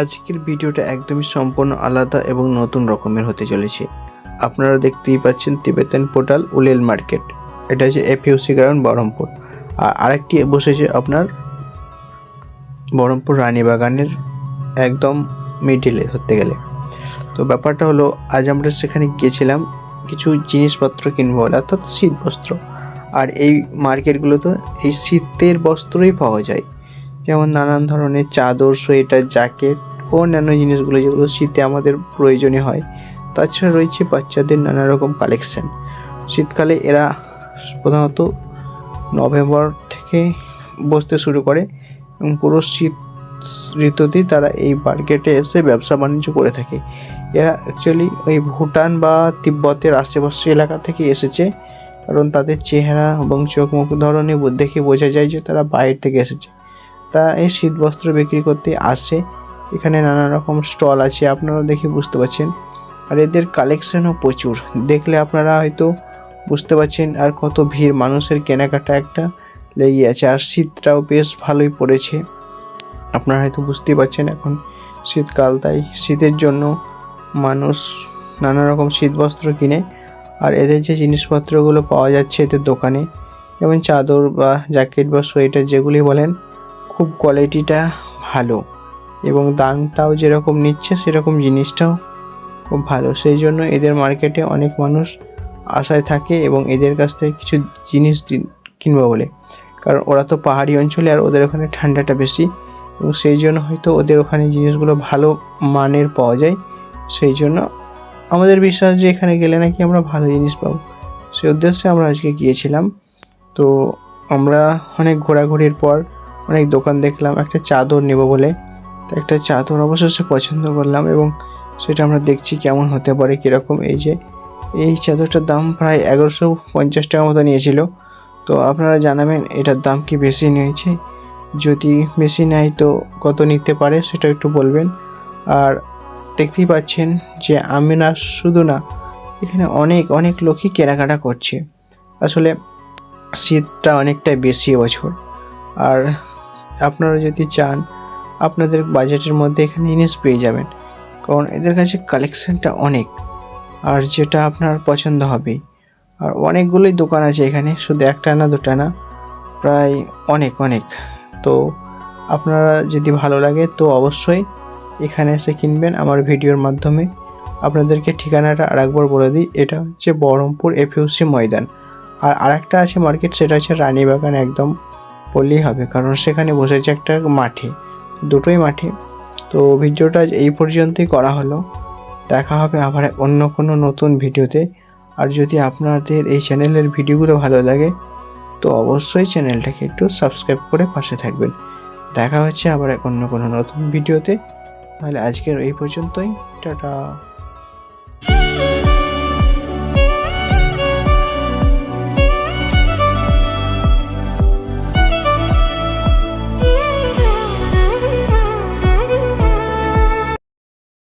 আজকের ভিডিওটা একদমই সম্পূর্ণ আলাদা এবং নতুন রকমের হতে চলেছে। আপনারা দেখতেই পাচ্ছেন তিবেতান পোর্টাল উলেল মার্কেট এটা হচ্ছে এফইউসি গ্রাউন্ড, বহরমপুর। আর আরেকটি বসেছে আপনার বহরমপুর রানীবাগানের একদম মিডিলে ধরতে গেলে। তো ব্যাপারটা হলো, আজ আমরা সেখানে গিয়েছিলাম, কিছু জিনিসপত্র কিনবো বলে, অর্থাৎ শীত বস্ত্র আর এই মার্কেটগুলোতে এই শীতের বস্ত্রই পাওয়া যায়। যেমন নানান ধরনের চাদর, সোয়েটার, জ্যাকেট ও অন্যান্য জিনিসগুলো যেগুলো শীতে আমাদের প্রয়োজনীয় হয়। তাছাড়া রয়েছে বাচ্চাদের নানা রকম কালেকশন শীতকালে এরা প্রধানত নভেম্বর থেকে বসতে শুরু করে এবং পুরো শীত ঋতুতেই তারা এই মার্কেটে এসে ব্যবসা বাণিজ্য করে থাকে। এরা অ্যাকচুয়ালি ওই ভুটান বা তিব্বতের আশেপাশে এলাকা থেকে এসেছে কারণ তাদের চেহারা এবং চোখ মুখ ধরনে দেখে বোঝা যায় যে তারা বাইরে থেকে এসেছে। তা এই শীত বস্ত্র বিক্রি করতে আসে। এখানে নানা রকম স্টল আছে আপনারা দেখে বুঝতে পারছেন। আর এদের কালেকশনও প্রচুর। দেখলে আপনারা হয়তো বুঝতে পারছেন আর কত ভিড়। মানুষের কেনাকাটা একটা লেগে আছে। আর শীতটাও বেশ ভালোই পড়েছে। আপনারা হয়তো বুঝতেই পারছেন এখন শীতকাল, তাই শীতের জন্য মানুষ নানা রকম শীত বস্ত্র কিনে। আর এদের যে জিনিসপত্রগুলো পাওয়া যাচ্ছে এদের দোকানে, যেমন চাদর বা জ্যাকেট বা সোয়েটার যেগুলি বলেন খুব কোয়ালিটিটা ভালো এবং দামটাও যেরকম নিচ্ছে সেরকম জিনিসটাও খুব ভালো। সেই জন্য এদের মার্কেটে অনেক মানুষ আশায় থাকে এবং এদের কাছ থেকে কিছু জিনিস কিনবো বলে। কারণ ওরা তো পাহাড়ি অঞ্চলে আর ওদের ওখানে ঠান্ডাটা বেশি এবং সেই জন্য হয়তো ওদের ওখানে জিনিসগুলো ভালো মানের পাওয়া যায়। সেই জন্য আমাদের বিশ্বাস যে এখানে গেলে নাকি আমরা ভালো জিনিস পাবো। সেই উদ্দেশ্যে আমরা আজকে গিয়েছিলাম। তো আমরা অনেক ঘোরাঘুরির পর অনেক দোকান দেখলাম, একটা চাদর নেব বলে। তো একটা চাদর অবশেষে পছন্দ করলাম এবং সেটা আমরা দেখছি কেমন হতে পারে, কীরকম। এই যে, এই চাদরটার দাম প্রায় এগারোশো পঞ্চাশ টাকা মতো নিয়েছিল। তো আপনারা জানাবেন এটার দাম কি বেশি নিয়েছে। যদি বেশি নেয় তো কত নিতে পারে সেটা একটু বলবেন। আর দেখতেই পাচ্ছেন যে আমি না শুধু না, এখানে অনেক অনেক লোকই কেনাকাটা করছে। আসলে শীতটা অনেকটাই বেশি এবছর আর আপনারা যদি চান, আপনাদের বাজেটের মধ্যে এখানে জিনিস পেয়ে যাবেন। কারণ এদের কাছে কালেকশানটা অনেক, আর যেটা আপনার পছন্দ হবে। আর অনেকগুলোই দোকান আছে এখানে, শুধু একটা না, দুটা না, প্রায় অনেক অনেক। তো আপনারা যদি ভালো লাগে, তো অবশ্যই এখানে এসে কিনবেন আমার ভিডিওর মাধ্যমে। আপনাদেরকে ঠিকানাটা আরেকবার বলে দিই, এটা হচ্ছে বহরমপুর এফইউসি ময়দান। আর আরেকটা আছে মার্কেট, সেটা হচ্ছে রানীবাগান, একদম বললেই হবে, কারণ সেখানে বসেছে একটা মাঠে, দুটোই মাঠে। তো ভিডিওটা এই পর্যন্তই করা হলো। দেখা হবে আবার অন্য কোনো নতুন ভিডিওতে। আর যদি আপনাদের এই চ্যানেলের ভিডিওগুলো ভালো লাগে, তো অবশ্যই চ্যানেলটাকে একটু সাবস্ক্রাইব করে পাশে থাকবেন। দেখা হচ্ছে আবার অন্য কোনো নতুন ভিডিওতে। তাহলে আজকের এই পর্যন্তই। টাটা।